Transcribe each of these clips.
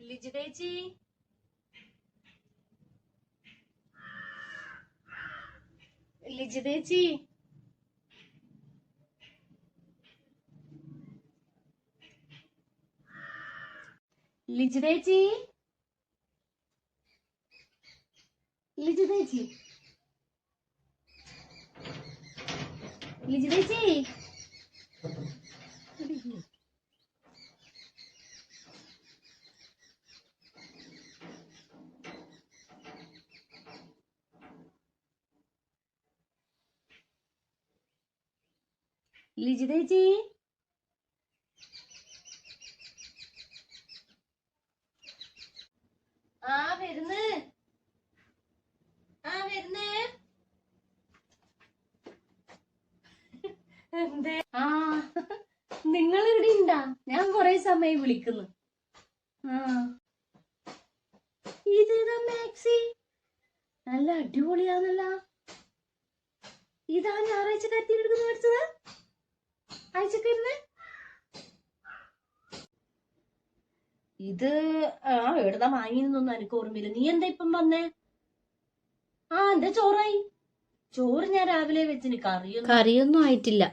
ലിജിതേച്ചി ലിജിതേച്ചി ലിജിതേച്ചി ലിജിതേച്ചി ലിജിതേച്ചി ലിജിതേച്ചി ആ വരുന്ന്. ആ വരുന്നേ. എന്തേ? ആ നിങ്ങൾ ഇവിടെ ഉണ്ടാ ഞാൻ കൊറേ സമയം വിളിക്കുന്നു. ആ. ഇതേതാ മാക്സി? നല്ല അടിപൊളിയാന്നല്ല. ഇതാ ഞായറാഴ്ച കത്തിയെടുക്കുന്ന മേടിച്ചത്? അയച്ചക്കരുന്ന് ഇത് ആ എവിടുന്നാ വാങ്ങിയെന്നൊന്നും എനിക്ക് ഓർമ്മയില്ല. നീ എന്താ ഇപ്പം വന്നേ? ആ എന്താ ചോറായി? ചോറ് ഞാൻ രാവിലെ വെച്ചിന്. കറിയൊന്നും കറിയൊന്നും ആയിട്ടില്ല.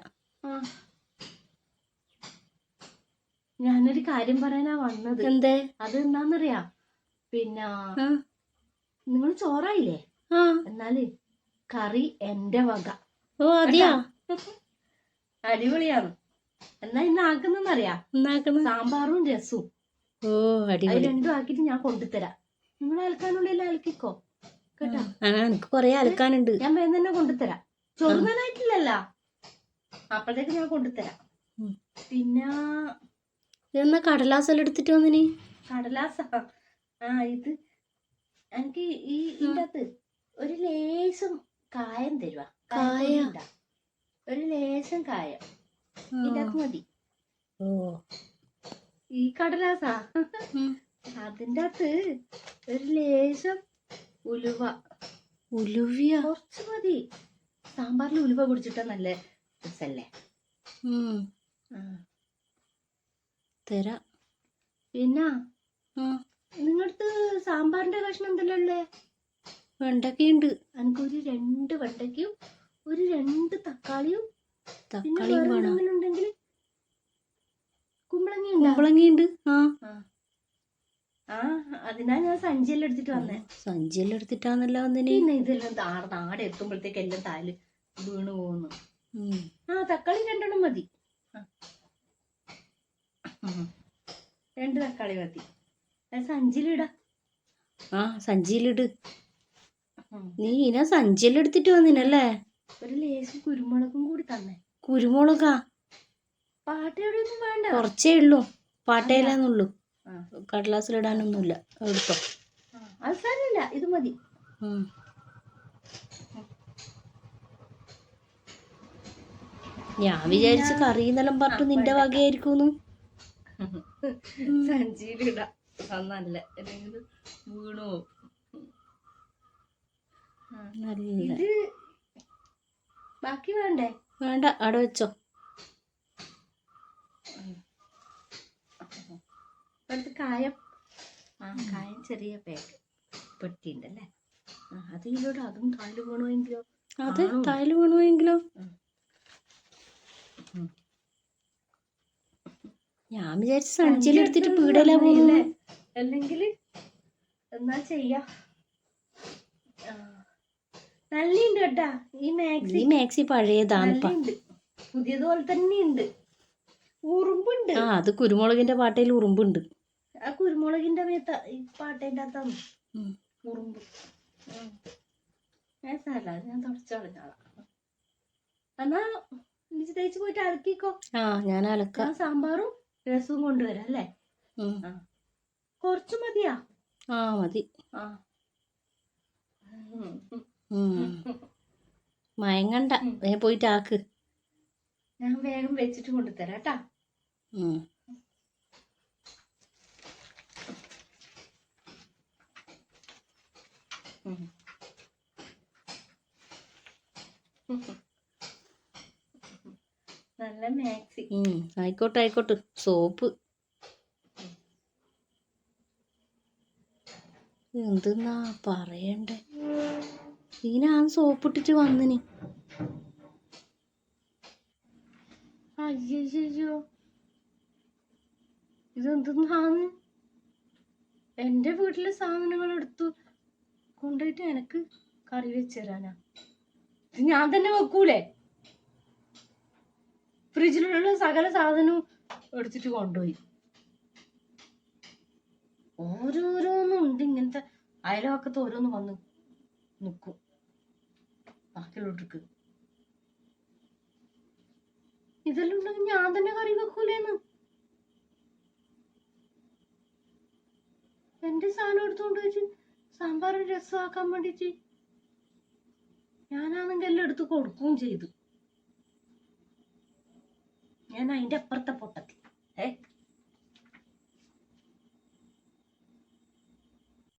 ഞാനൊരു കാര്യം പറയാനാ വന്നത്. എന്തേ? അത് എന്താന്നറിയാ? പിന്നെ നിങ്ങൾ ചോറായില്ലേ? എന്നാൽ കറി എന്റെ വക. ഓ അതെയാ? അടിപൊളിയാണ്. എന്നാ ഇന്ന് ആക്കുന്നറിയാ ഇന്നാക്കുന്ന സാമ്പാറും രസവും ഓ അടിപൊളി. രണ്ടും ആക്കിട്ട് ഞാൻ കൊണ്ടുതരാം നിങ്ങൾ അലക്കാനുള്ള അലക്കിക്കോ. കേട്ടോ? എനിക്ക് കൊറേ അലക്കാനുണ്ട്. ഞാൻ വേഗം തന്നെ കൊണ്ടുതരാം ചോറുന്നാനായിട്ടില്ലല്ലോ അപ്പോഴത്തേക്ക് ഞാൻ കൊണ്ടുതരാം. പിന്നെ എന്നാ കടലാസ് എല്ലാം എടുത്തിട്ട് വന്നിനി? കടലാസ. ആ ഇത് എനിക്ക് ഈ ഇതിന്റെ അകത്ത് ഒരു ലേശം കായം തരുവാ. കായ? ഒരു ലേശം കായം. ഇതൊക്കെ മതി. ഓ. ഈ കടലാസാ. അതിന്റെ അകത്ത് ഒരു ലേശം ഉലുവ. ഉലുവിയ? കുറച്ച് മതി. സാമ്പാറിൽ ഉലുവ കുടിച്ചിട്ടാ നല്ല രസല്ലേ. തരാ. പിന്നെ? നിങ്ങടത്ത് സാമ്പാറിന്റെ കഷ്ണം എന്തെല്ലാം ഉള്ളേ? വെണ്ടക്കയുണ്ട്. എനിക്കൊരു രണ്ട് വെണ്ടയ്ക്കും ഒരു രണ്ട് തക്കാളിയും തക്കാളിയും വേണം. ഉണ്ടെങ്കിൽ കുമ്പളങ്ങ കുമ്പളങ്ങയുണ്ട്. ആ. ആ. അതിനാ ഞാൻ സഞ്ചിയെല്ലാം എടുത്തിട്ട് വന്നേ. സഞ്ചിയെല്ലാം എടുത്തിട്ടാന്നല്ലോ വന്നിനി ഇതെല്ലാം താഴെ നാട് എത്തുമ്പോഴത്തേക്ക് എല്ലാം താൽ വീണ് പോകുന്നു. ആ തക്കാളി രണ്ടെണ്ണം മതി. രണ്ട് തക്കാളി മതി. സഞ്ചിയിലിടാ ആ സഞ്ചിയിലിട്. നീ ഇന സഞ്ചിയെല്ലാം എടുത്തിട്ട് വന്നിനല്ലേ? ഒരു ലേശം കുരുമുളകും കൂടി തന്നെ. കുരുമുളകാ? പാട്ടയോടൊന്നും വേണ്ട. കുറച്ചേ ഉള്ളൂ. പാട്ടയിലാന്നുള്ളൂ. കടലാസിലിടാനൊന്നുമില്ല. എടുത്തോ. അവസാനില്ല അത് സാരമില്ല. ഇത് മതി. ഞാൻ വിചാരിച്ച് കറി എന്നെല്ലാം പറഞ്ഞു നിന്റെ വകയായിരിക്കും സഞ്ചിയിലിടാ നല്ല വീണു ബാക്കി വേണ്ടേ? വേണ്ട അവിടെ വെച്ചോ. അടുത്ത് കായം. ആ കായം ചെറിയ പാക്ക് പെട്ടിയുണ്ടല്ലേ ആ അത് താൽ വീണുവെങ്കിലോ? അത്? താൽ വേണമെങ്കിലോ ഞാൻ വിചാരിച്ചു സഞ്ചിയിലെടുത്തിട്ട് പീടല പോകുന്നു അല്ലേ? അല്ലെങ്കിൽ എന്നാ ചെയ്യാ. നല്ലുണ്ട് കേട്ടാ. ഈ മാക്സി ഈ മാക്സി പഴയതാണ് പുതിയതുപോലെ തന്നെ ഉണ്ട് ഉറുമ്പുണ്ട്. ആ അത് കുരുമുളകിന്റെ പാട്ടയിൽ ഉറുമ്പുണ്ട്. ആ കുരുമുളകിന്റെ മേത്ത ഈ പാട്ടേന്റെ അകത്താണ് ഉറുമ്പ്. ഞാൻ സാരല്ല ഞാൻ തുടച്ചു കളഞ്ഞോളാം. എന്നാ ഇഞ്ചി തേച്ച് പോയിട്ട് അലക്കിക്കോ. ആ ഞാൻ അലക്ക. സാമ്പാറും രസവും കൊണ്ടുവരാം അല്ലേ. കുറച്ച് മതിയാ? ആ മതി. ആ. മയങ്ങണ്ട. വേഗം പോയിട്ട് ആക്ക്. ഞാൻ വേഗം വെച്ചിട്ട് കൊണ്ടുതരാം കേട്ടാ. നല്ല മാക്സി. ആയിക്കോട്ടെ ആയിക്കോട്ടെ. സോപ്പ്. എന്തെന്നാ പറയണ്ടേ? നീ ഞാൻ സോപ്പിട്ടിട്ട് വന്നിന്. അയ്യോ ഇതെന്തെന്നാന്ന്? എന്റെ വീട്ടിലെ സാധനങ്ങൾ എടുത്തു. കൊണ്ടുപോയിട്ട് എനക്ക് കറി വെച്ച് തരാനാ. ഇത് ഞാൻ തന്നെ വെക്കൂലേ? ഫ്രിഡ്ജിലുള്ള സകല സാധനവും എടുത്തിട്ട് കൊണ്ടുപോയി. ഓരോരോന്നും ഉണ്ട് ഇങ്ങനത്തെ. അയൽവക്കത്ത് ഓരോന്ന് വന്ന് നിൽക്കും ബാക്കിയുള്ളവർക്ക് ഇതെല്ലാം ഉണ്ടെങ്കിൽ ഞാൻ തന്നെ കറി വെക്കൂലേന്ന്. എന്റെ സാധനം എടുത്തുകൊണ്ട് വെച്ച് സാമ്പാർ രസമാക്കാൻ വേണ്ടിട്ട് ഞാനാണെങ്കിൽ എല്ലാം എടുത്ത് കൊടുക്കുകയും ചെയ്തു. ഞാൻ അതിന്റെ അപ്പുറത്തെ പൊട്ടൻ